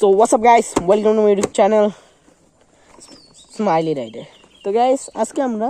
So what's up guys welcome to my YouTube channel smiley rider তো guys আজকে আমরা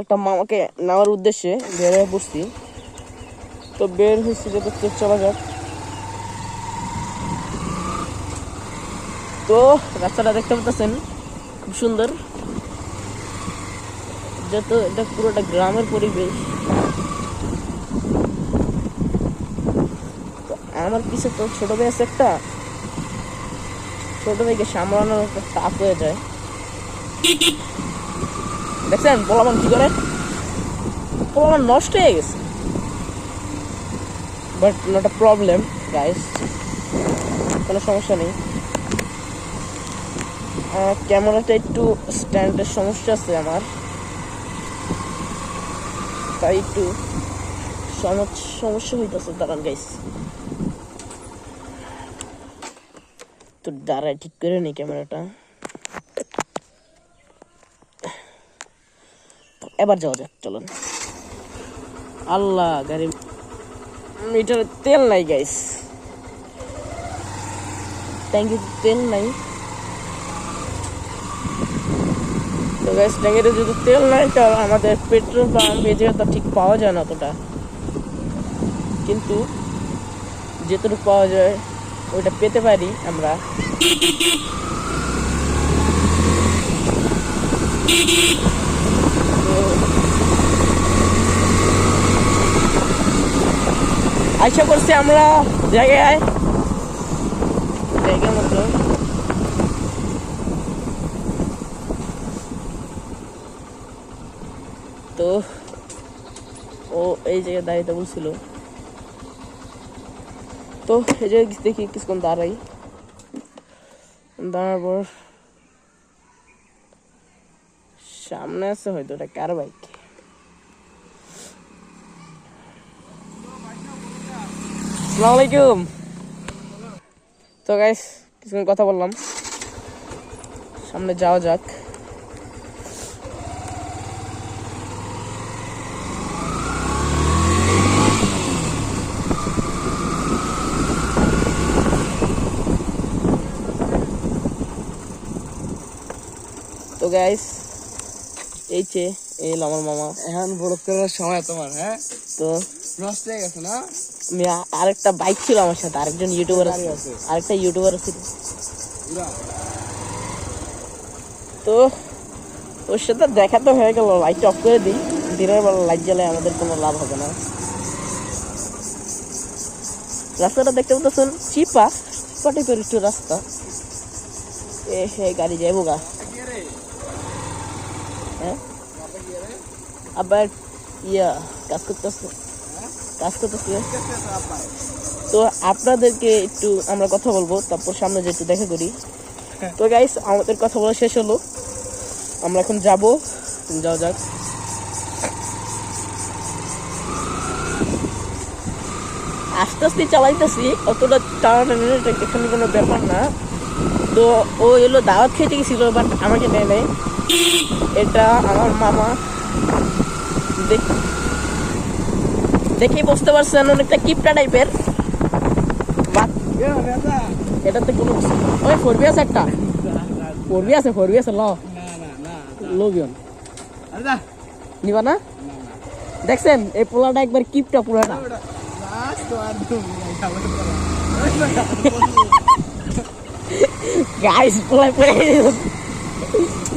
একটা মামাকে নেওয়ার উদ্দেশ্যে বের হয়ে পড়ছি তো, বের হয়েছি যত চলা যাক। তো, রাস্তাটা দেখতে পাচ্ছেন খুব সুন্দর। যত এটা পুরোটা গ্রামের পরিবেশ। আমার পিছে তো ছোট ভাই আছে একটা। ছোট ভাইকে সামলানোর একটা টাফ হয়ে যায়। দেখছেন? পোলামান কি করে? পোলামান নষ্ট হয়ে গেছে। But not a problem guys কোনো সমস্যা নেই। ক্যামেরাটা একটু স্ট্যান্ডের সমস্যা আছে আমার। তাই একটু সমস- সমস্যা হইতেছে, দাঁড়ান গাইস তো দাঁড়ায় ঠিক করে নি ক্যামেরাটা। এবার যাওয়া যাক, চলুন। আল্লাহ, গাড়ি মিটারে তেল নাই গাইস ট্যাঙ্কি তেল নাই। তো গাইস ট্যাঙ্কিতে যদি তেল নাই, তো আমাদের পেট্রোল পাম্প এই জায়গাটা ঠিক পাওয়া যায় না অতটা। কিন্তু যেটুকু পাওয়া যায় ওইটা পেতে পারি আমরা। আশা করছি আমরা জায়গায় জায়গার মতো। তো ও এই জায়গায় দাঁড়িয়ে বলছিল তো, এই জায়গায় দেখি কিছুক্ষণ দাঁড়াই। দাঁড়ার পর সামনে আছে হয়তো এটা কার বাইক। আলাইকুম তো গাইস কিছুক্ষণ কথা বললাম। সামনে যাওয়া যাক। তো গাইস এই যে এই হলো আমার মামা। এখন বড় করার সময় তোমার হ্যাঁ? তো নষ্ট হয়ে গেছে না? আমি আরেকটা বাইক ছিল আমার সাথে আরেকজন ইউটিউবার আছে। আরেকটা ইউটিউবার ছিল তো ওর সাথে দেখা তো হয়ে গেল লাইট অফ করে দিই। দিনের বেলা লাইট জ্বালে আমাদের কোনো লাভ হবে না। রাস্তাটা দেখতে পাচ্ছেন চিপা টাইপের একটু রাস্তা। এ হে গাড়ি যাইবো গা। আবার ইয়া কাজ করতেছে কাজ করতেছে তো আপনাদেরকে একটু আমরা কথা বলব, তারপর সামনে যে একটু দেখা করি। তো গাইস আমাদের কথা বলা শেষ হলো। আমরা এখন যাব। যাওয়া যাক। আস্তে আস্তে চালাইতেছি, অতটা এটা এখানে কোনো ব্যাপার না। তো ও এলো, দাওয়াত খেতে গেছিল বাট আমাকে নেয় নেয় এটা আমার মামা। দেখ- দেখেই বুঝতে পারছেন অনেকটা কিপটা টাইপের। এটাতে কোনো ওই ফোর বি আছে একটা। ফোর বি আছে ফোর বি আছে ল। না না না লোবিয়ন আরে দা নিবা না? দেখছেন এই পোলাটা একবার কিপটা পোলাটা গাইস পোলাই পড়ে।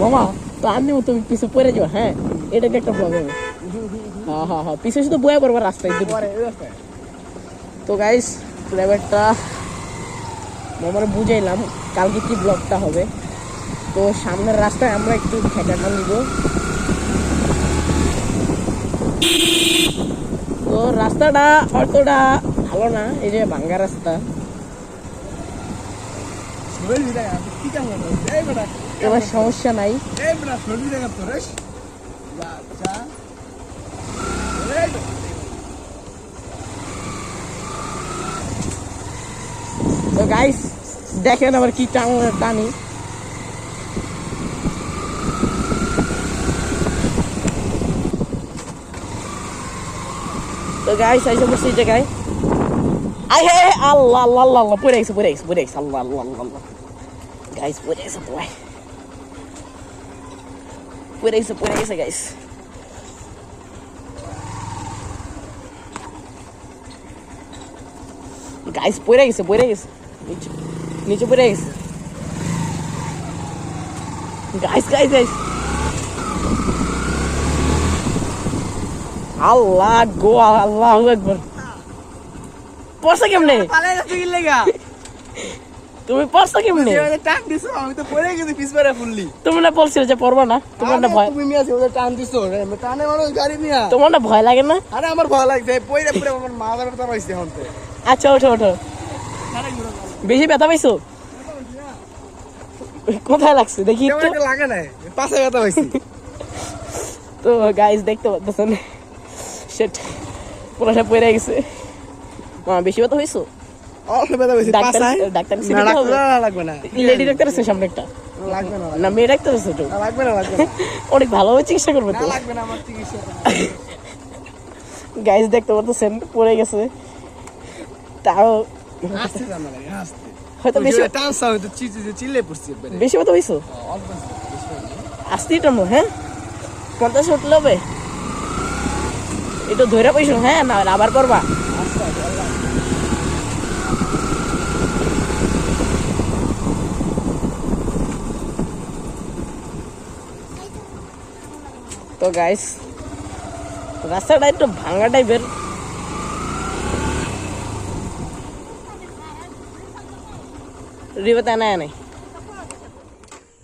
মামা তো আমি তুমি পিছে পড়ে যাও হ্যাঁ? এটা কি একটা প্রবলেম হ্যাঁ হ্যাঁ হ্যাঁ পিছে শুধু বয়ে পড়বার রাস্তায়। পরে তো গাইস ফ্লেভারটা মামার বুঝাইলাম কালকে কি ব্লগটা হবে। তো সামনের রাস্তায় আমরা একটু ঠেকাটা নিব। তো রাস্তাটা অতটা ভালো না এই যে ভাঙ্গা রাস্তা। এবার সমস্যা নাই। তো গাইস দেখেন আবার কি টান, টানি। তো গাইস আইসা বসছি জায়গায়। আই হে আল্লাহ আল্লাহ আল্লাহ পড়ে গেছে পড়ে গেছে পড়ে গেছে আল্লাহ আল্লাহ আল্লাহ গাইস পড়ে গেছে বয় পড়ে গেছে পড়ে গেছে গাইস গাইস পড়ে গেছে পড়ে গেছে নিচে নিচে পড়ে গেছে গাইস গাইস গাইস আল্লাহ গো আল্লাহ একবার পড়ছে কেমনে পালাই কি লেগা তুমি পড়ছো কেমনে? টান দিছো আমি তো পড়ে গেছি পিছ পারে ফুললি। তুমি না বলছিলে যে পড়বা না? তোমার না ভয় তুমি মিয়া যেভাবে টান দিছো। টানে মানুষ গাড়ি মিয়া তোমার না ভয় লাগে না? আরে আমার ভয় লাগছে পইরা পরে আমার মা ধরে তো রইছে এখন আচ্ছা ওঠো ওঠো। বেশি ব্যথা পাইছো? কোথায় লাগছে? দেখি একটু। লাগে না পাশে ব্যথা পাইছি। তো গাইস দেখতে পাচ্ছেন সেট পুরোটা পড়ে গেছে। বেশি ব্যথা হয়েছো অল্প ব্যথা পাইছি ডাক্তার ডাক্তার না ডাক্তার লাগবে না লেডি ডাক্তার আছে সামনে একটা। লাগবে না না মেয়ে ডাক্তার আছে তো। লাগবে না লাগবে অনেক ভালোভাবে চিকিৎসা করবে তো। লাগবে না আমার চিকিৎসা গাইস দেখতে পাচ্ছেন পড়ে গেছে। তাও আসতে জানা লাগে আসতে। হয়তো বেশি চিল্লে পড়ছি বেশি আসতেই টানো হ্যাঁ? পঞ্চাশ উঠলে হবে একটু ধরে পাইছো হ্যাঁ? না আবার করবা। তো গাইস রাস্তাটা একটু ভাঙা টাইপের রিওতে নাই নাই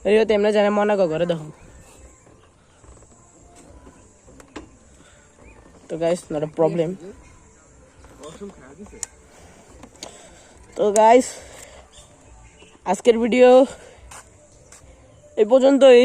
রিওতে এমনি জানে মনে কো ঘরে দেখো তো গাইস নট আ প্রবলেম তো গাইস আজকের ভিডিও এই পর্যন্তই